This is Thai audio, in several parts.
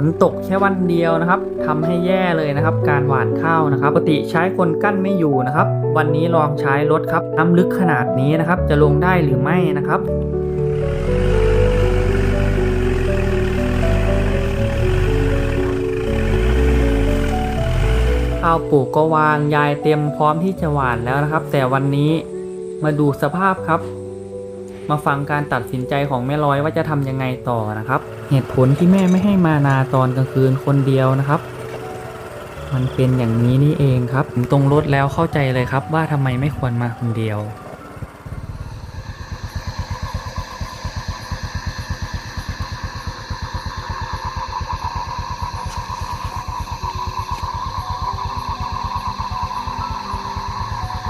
ฝนตกแค่วันเดียวนะครับทำให้แย่เลยนะครับ การหว่านข้าวนะครับปกติใช้คนกั้นไม่อยู่นะครับ วันนี้ลองใช้รถครับน้ำลึกขนาดนี้นะครับ จะลงได้หรือไม่นะครับข้าวปลูกก็วางยายเตรียมพร้อมที่จะหว่านแล้วนะครับ แต่วันนี้มาดูสภาพครับ มาฟังการตัดสินใจของแม่ร้อยว่าจะทำยังไงต่อนะครับ เหตุผลที่แม่ไม่ให้มานาตอนกลางคืนคนเดียวนะครับ มันเป็นอย่างนี้นี่เองครับผมตรงรถแล้วเข้าใจเลยครับว่าทำไมไม่ควรมาคนเดียว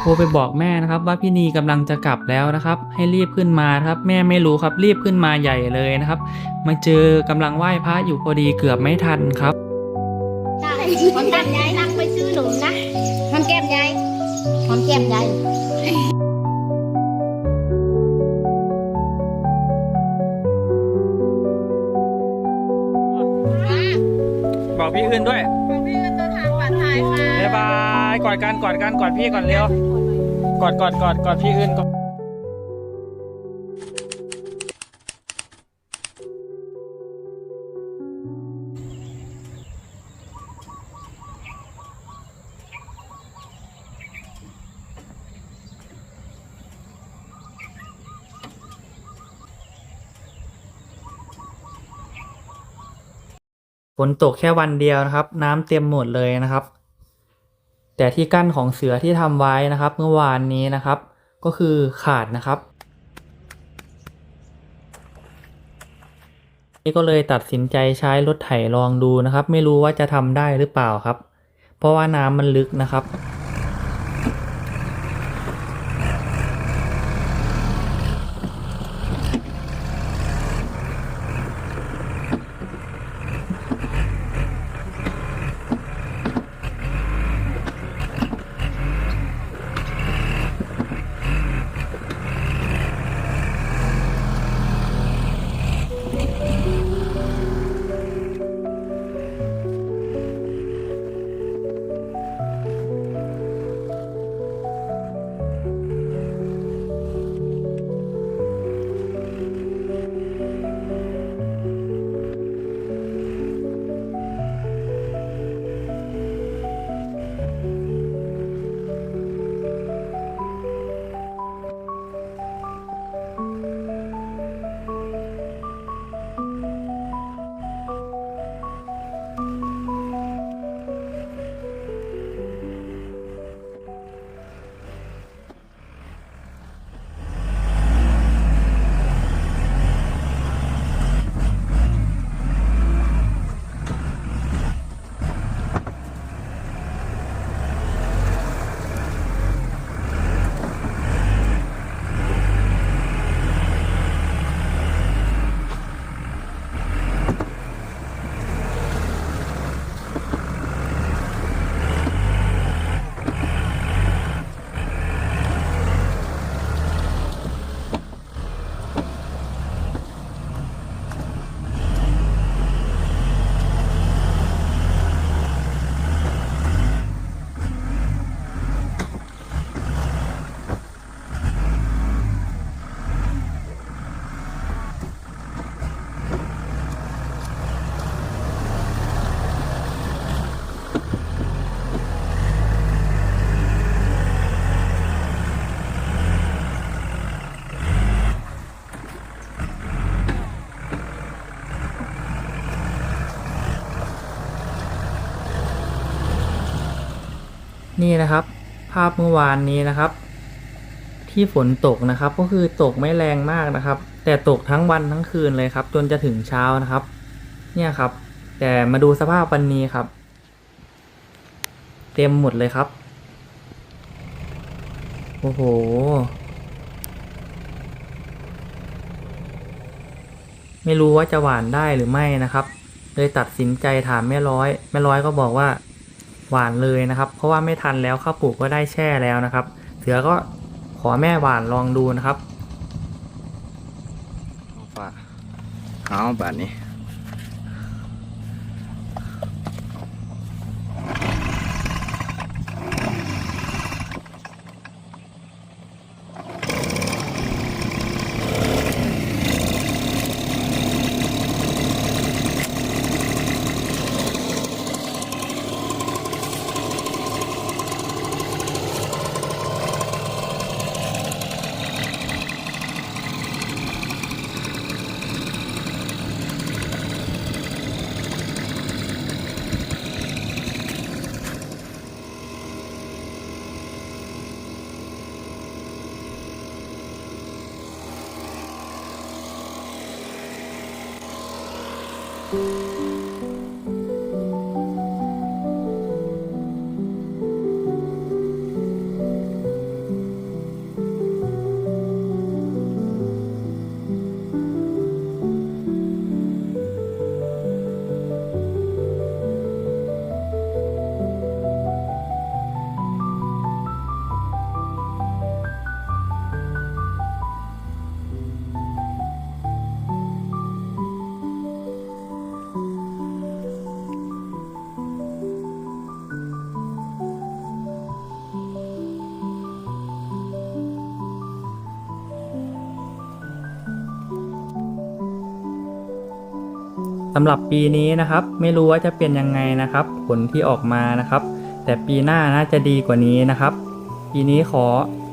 รไปบอกแม่นะครับ ว่าพี่นีกำลังจะกลับแล้วนะครับ ให้รีบขึ้นมาครับ แม่ไม่รู้ครับ รีบขึ้นมาใหญ่เลยนะครับ มาเจอกำลังไหว้พระอยู่พอดีเกือบไม่ทันครับหอมแก้มยายนั่งไปซื้อหนมนะหอมแก้มยายหอมแก้มยายบอกพี่อื่นด้วยพี่ก็จะทางปัดท้ายค่ะบ๊ายบายกอดกันกอดกันกอดพี่ก่อนเร็ว กอดกอดกอดกอดพี่อื่นก่อนฝนตกแค่วันเดียวนะครับ น้ำเต็มหมดเลยนะครับ แต่ที่กั้นของเสือที่ทำไว้นะครับ เมื่อวานนี้นะครับ ก็คือขาดนะครับ นี่ก็เลยตัดสินใจใช้รถไถลองดูนะครับ ไม่รู้ว่าจะทำได้หรือเปล่าครับ เพราะว่าน้ำมันลึกนะครับ นี่นะครับ ภาพเมื่อวานนี้นะครับ ที่ฝนตกนะครับ ก็คือตกไม่แรงมากนะครับ แต่ตกทั้งวันทั้งคืนเลยครับ จนจะถึงเช้านะครับ เนี่ยครับ แต่มาดูสภาพวันนี้ครับ เต็มหมดเลยครับโอ้โหไม่รู้ว่าจะหวานได้หรือไม่นะครับ เลยตัดสินใจถามแม่ร้อย แม่ร้อยก็บอกว่า หวานเลยนะครับ เพราะว่าไม่ทันแล้วข้าวปลูกก็ได้แช่แล้วนะครับ เสือก็ขอแม่หวานลองดูนะครับฟ้าเอาบาทนี้ สำหรับปีนี้นะครับ ไม่รู้ว่าจะเป็นยังไงนะครับ ผลที่ออกมานะครับ แต่ปีหน้าน่าจะดีกว่านี้นะครับ ปีนี้ขอ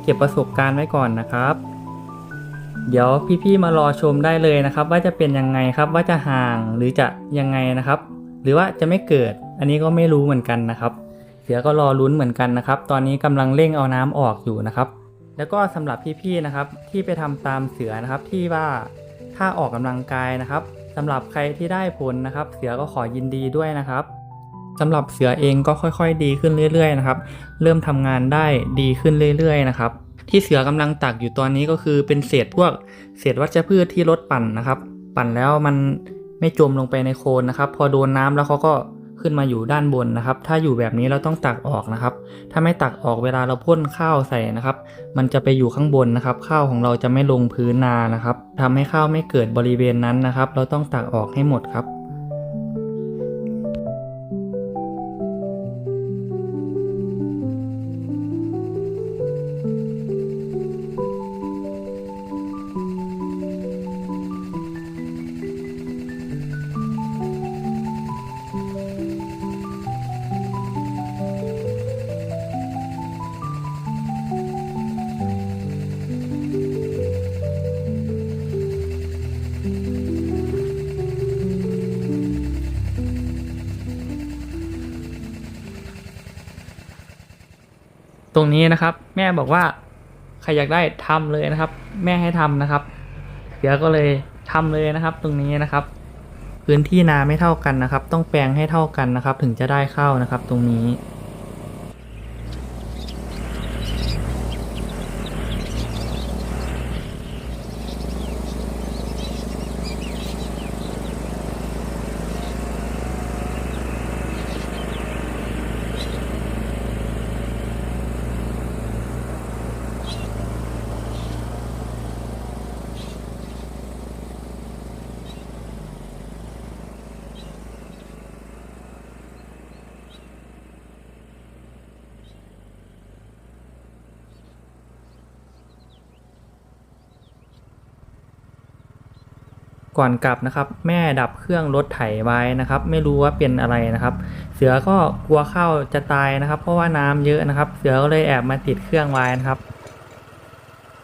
เก็บประสบการณ์ไว้ก่อนนะครับ เดี๋ยวพี่ๆมารอชมได้เลยนะครับ ว่าจะเป็นยังไงครับว่าจะห่างหรือจะยังไงนะครับ หรือว่าจะไม่เกิด อันนี้ก็ไม่รู้เหมือนกันนะครับเดี๋ยวก็รอลุ้นเหมือนกันนะครับ ตอนนี้กำลังเร่งเอาน้ำออกอยู่นะครับ แล้วก็สำหรับพี่ๆนะครับที่ไปทำตามเสือนะครับที่ว่าถ้าออกกำลังกายนะครับ สำหรับใครที่ได้ผลนะครับ เสือก็ขอยินดีด้วยนะครับสำหรับเสือเองก็ค่อยๆ ดีขึ้นเรื่อยๆนะครับ เริ่มทำงานได้ดีขึ้นเรื่อยๆนะครับ ที่เสือกำลังตักอยู่ตอนนี้ก็คือเป็นเศษพวกเศษวัชพืชที่รถปั่นนะครับ ปั่นแล้วมันไม่จมลงไปในโคลนนะครับ พอโดนน้ำแล้วเขาก็ ขึ้นมาอยู่ด้านบนนะครับ ถ้าอยู่แบบนี้เราต้องตักออกนะครับ ถ้าไม่ตักออกเวลาเราพ่นข้าวใส่นะครับ มันจะไปอยู่ข้างบนนะครับ ข้าวของเราจะไม่ลงพื้นนานะครับทำให้ข้าวไม่เกิดบริเวณนั้นนะครับ เราต้องตักออกให้หมดครับ รงนี้นะครับ แม่บอกว่าใครอยากได้ทำเลยนะครับ แม่ให้ทำนะครับ เดี๋ยวก็เลยทำเลยนะครับ ตรงนี้นะครับ พื้นที่นาไม่เท่ากันนะครับ ต้องแปลงให้เท่ากันนะครับ ถึงจะได้เข้านะครับ ตรงนี้ ก่อนกลับนะครับ แม่ดับเครื่องรถไถไว้นะครับ ไม่รู้ว่าเป็นอะไรนะครับ เสือก็กลัวข้าวจะตายนะครับ เพราะว่าน้ำเยอะนะครับ เสือก็เลยแอบมาติดเครื่องไว้นะครับ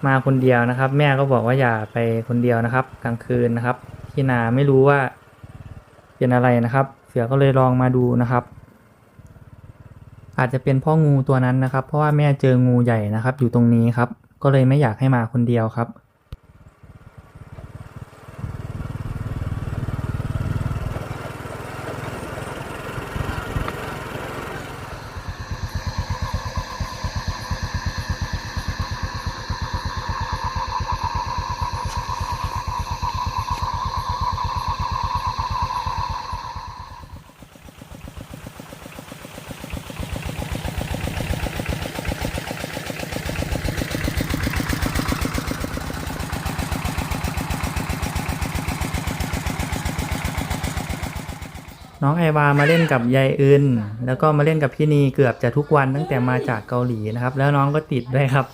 มาคนเดียวนะครับ แม่ก็บอกว่าอย่าไปคนเดียวนะครับ กลางคืนนะครับที่นาไม่รู้ว่าเป็นอะไรนะครับ เสือก็เลยลองมาดูนะครับ อาจจะเป็นพ่องูตัวนั้นนะครับ เพราะว่าแม่เจองูใหญ่นะครับ อยู่ตรงนี้ครับ ก็เลยไม่อยากให้มาคนเดียวครับ น้องไอวามาเล่นกับยายอึนแล้วก็มาเล่นกับพี่นีเกือบจะทุกวันตั้งแต่มาจากเกาหลีนะครับ แล้วน้องก็ติดด้วยครับ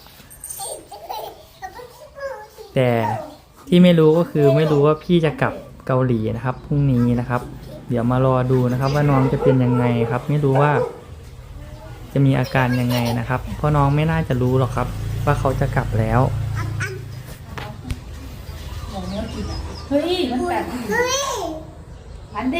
แต่ที่ไม่รู้ก็คือไม่รู้ว่าพี่จะกลับเกาหลีนะครับพรุ่งนี้นะครับ เดี๋ยวมารอดูนะครับ ว่าน้องจะเป็นยังไงครับ ไม่รู้ว่า จะมีอาการยังไงนะครับ เพราะน้องไม่น่าจะรู้หรอกครับ ว่าเขาจะกลับแล้วเฮ้ยมันแปลกอันเด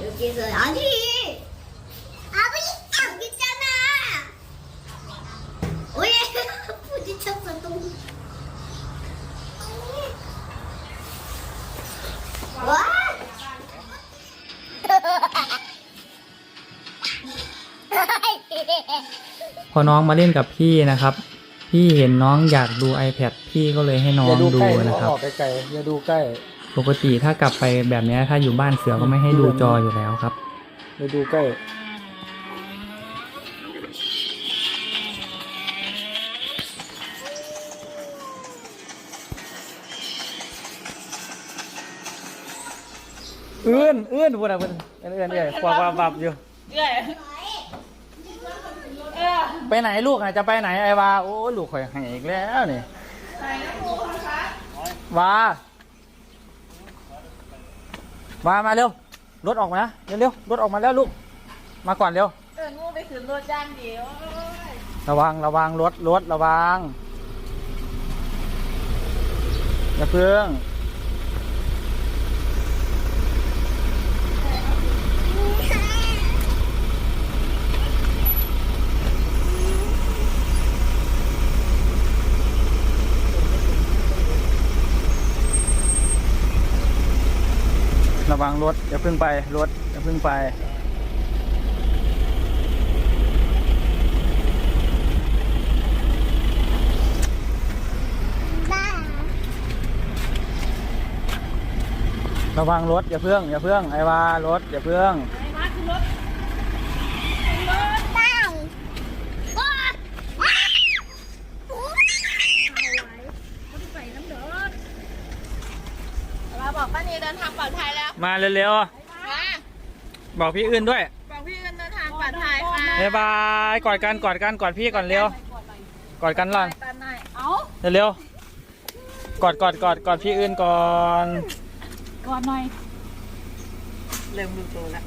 여기서 아니 아버지 여기 있잖아 왜 부딪혔어 또 와? พอน้องมาเล่นกับพี่นะครับ พี่เห็นน้องอยากดู iPad พี่ก็เลยให้น้อง อย่าดู ดู ใกล้ นะครับ ออกไกลๆอย่าดูใกล้ ปกติถ้ากลับไปแบบนี้ถ้าอยู่บ้านเสือก็ไม่ให้ดูจออยู่แล้วครับอย่าดูใกล้เอื้อนเอื้อนพูดอะไรพูดเอื้อนเอื้อนเอื้อนควาวับวับอยู่ไปไหนลูกอะจะไปไหนไอ้วาโอ้ลูกข่อยให้อีกแล้วนี่วา วามาเร็วรถออกมาเร็วเร็วรถออกมาแล้วลูกมาก่อนเร็วเอองูไปขึ้นรถจ้างเดียวระวังระวังรถรถระวังอย่าเพิ่ง ระวังรถอย่าเพิ่งไปรถอย่าเพิ่งไประวังรถอย่าเพิ่งอย่าเพิ่งไอ้วารถอย่าเพิ่งเรถบอกป้านีเดินทางปลอดภัยแล้ว มาเร็วมาๆบอกพี่อื่นด้วยบอกพี่กันเดินทางปลอดภัยค่ะบ๊ายบายกอดกันกอดกันกอดพี่ก่อนเร็วกอดกันล่อนตอนไหนเอ้าเร็วๆกอดกอดกอดกอดพี่อื่นก่อนก่อนหน่อยเริ่มดูตัวแล้ว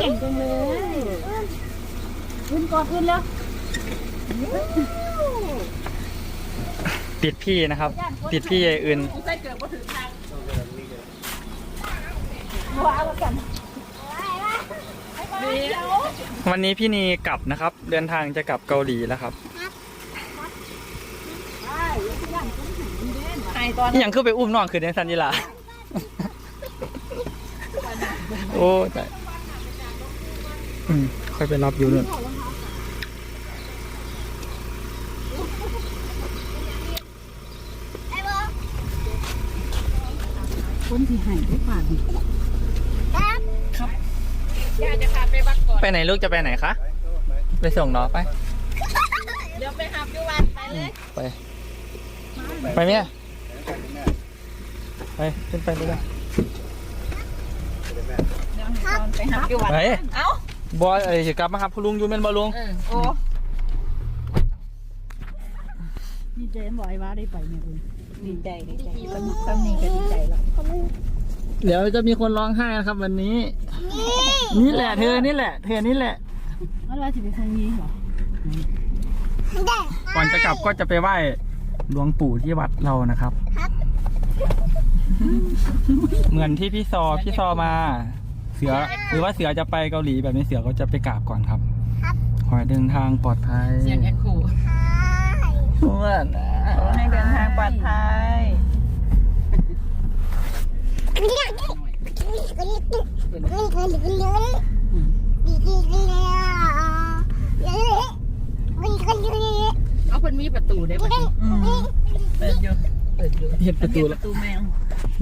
เก่งจังเลยขึ้นก่อนขึ้นแล้วติดพี่นะครับ ติดพี่ไอ้อื่นใส่เกือบมาถึงทาง ว้าวกันเดี๋ยววันนี้พี่นีกลับนะครับ เดินทางจะกลับเกาหลีแล้วครับไอตอนนี่ยังขึ้นไปอุ้มน้องคือเดนซันยีลาโอ้แต่อืมค่อยไปรับอยู่นู่นคนที่หายไปป่านครับ ยาจะพาไปบักก่อนไปไหนลูกจะไปไหนคะ ไปส่งน้องไป เดี๋ยวไปหาพี่วันไปเลย ไป ไปเมียไปขึ้นไปเลยเดี๋ยวให้ตอนไปหาพี่วันไปเอ้าบอยเอ้ยสิกลับมาครับคุณลุงอยู่เมนบอลุงโอ้ดีใจบอกไอ้ว่าได้ไปเนี่ยคุณดีใจดีใจสนุกสนุกก็ดีใจแล้ว เดี๋ยวจะมีคนร้องไห้นะครับ วันนี้ นี่แหละเธอนี่แหละ เธอนี่แหละว่าเราจะไปทางนี้เหรอก่อนจะกลับก็จะไปไหว้หลวงปู่ที่วัดเรานะครับ เหมือนที่พี่ซอพี่ซอมา เสือหรือว่าเสือจะไปเกาหลีแบบนี้เสือก็จะไปกราบก่อนครับขอให้เดินทางปลอดภัยเสียงแอคคูอ้วนนะให้เดินทางปลอดภัย เอาคนมีประตูได้ปะเปิดอยู่เปิดอยู่เห็นประตูปแล้วระตูแมว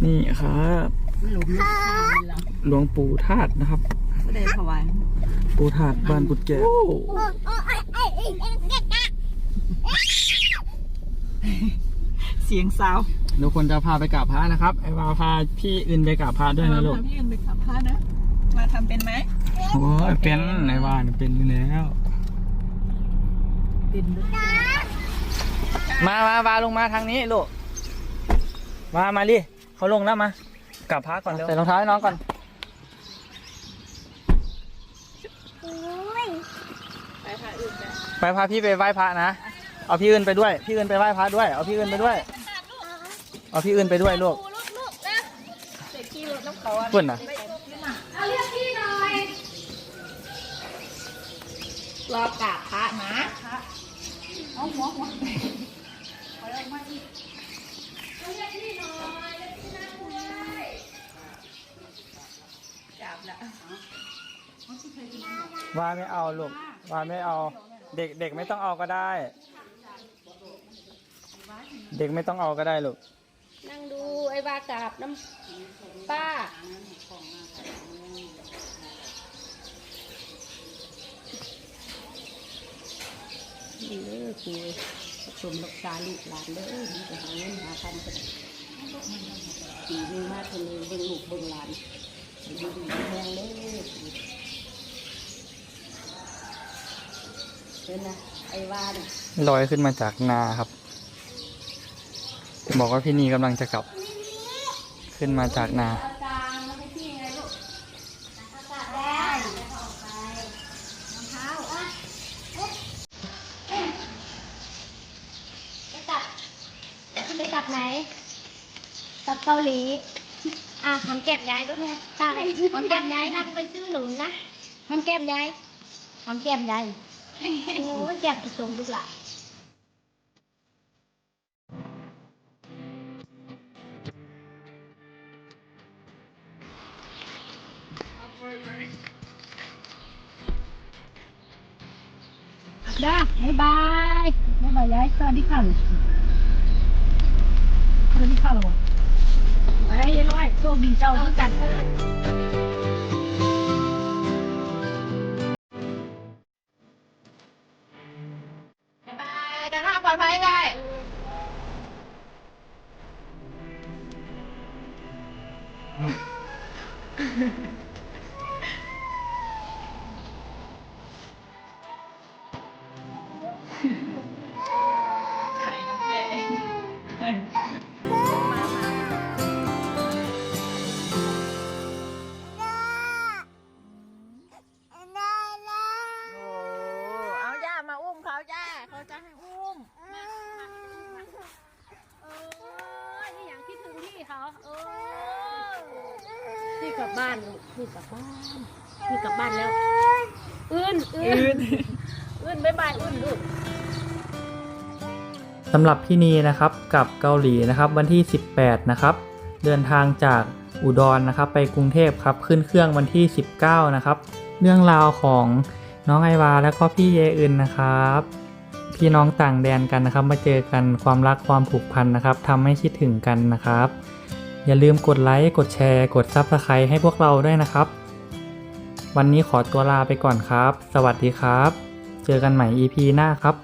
นี่ครับหลุมลูกข้าวมันแล้วหลวงปู่ธาตุนะครับไม่ได้ถวายปู่ธาตุบ้านกุดแก้วเสียงสาว เดี๋ยวคนจะพาไปกราบพระนะครับไอ้วาพาพี่อื่นไปกราบพระด้วยนะลูกพี่ยังไปขับผ้านะมาทำเป็นไหมโอ้ยเป็นไอ้วาเนี่ยเป็นอยู่แล้วเป็นมามาวาลงมาทางนี้ลูกมามาดิเขาลงแล้วมากลับพระก่อนเร็วใส่รองเท้าให้น้องก่อนไปพาอื่นไปไปพาพี่ไปไหว้พระนะเอาพี่อื่นไปด้วย พี่อื่นไปไหว้พระด้วย เอาพี่อื่นไปด้วย เอาพี่อื่นไปด้วยลูกลูกลูกนะเด็กขี่รถน้ำเขาอะเพื่อนนะเอาเรียกพี่หน่อยรอกราบพระนะเอาหัวหัวว่าไม่เอาลูกว่าไม่เอาเด็กเด็กไม่ต้องเอาก็ได้ เด็กไม่ต้องเอาก็ได้ลูกนั่งดูไอ้บากราบน้ำป้า ดีเด้อคือชมรักษาลูกหลานเด้อมันจะหาเงินหาคำก็ได้ปีนึงมาคนนึงเบิ่งลูกเบิ่งหลานอยู่ดีแห้งเด้อเห็นนะไอ้ว่าเนี่ย ลอยขึ้นมาจากนาครับ บอกว่าพี่นีกำลังจะกลับ ขึ้นมาจากนาไปกลับไปกลับไหนกลับเกาหลี อะหอมแก้มยายด้วยใช่หอมแก้มยายนั่งไปซื้อหนูนะหอมแก้มยายหอมแก้มยายโอ้ยแก้มผสมลูกหลาน ด้าบ๊ายบายบ๊ายบายยายสวัสดีค่ะสวัสดีค่ะหรอไปยายร้อยโชคดีเจ้าทุกกัน เอาย่ามาอุ้มเขาย่าเขาจะให้อุ้มมามาเออนี่อย่างคิดถึงพี่เขาเออพี่กลับบ้านลูกพี่กลับบ้านพี่กลับบ้านแล้ว อื่นอื่นอื้นบ๊ายบายอื้นำหรับพี่นีนะครับกับเกาหลีนะครับวันที่ 18 นะครับ เดินทางจากอุดรนะครับ ไปกรุงเทพครับขึ้นเครื่องวันที่ 19 นะครับ เรื่องราวของน้องไอวาและก็พี่เยอึนนะครับพี่น้องต่างแดนกันนะครับ มาเจอกันความรักความผูกพันนะครับทำให้คิดถึงกันนะครับ อย่าลืมกดไลค์กดแชร์ กด Subscribe ให้พวกเราด้วยนะครับ วันนี้ขอตัวลาไปก่อนครับ สวัสดีครับ เจอกันใหม่ EP หน้าครับ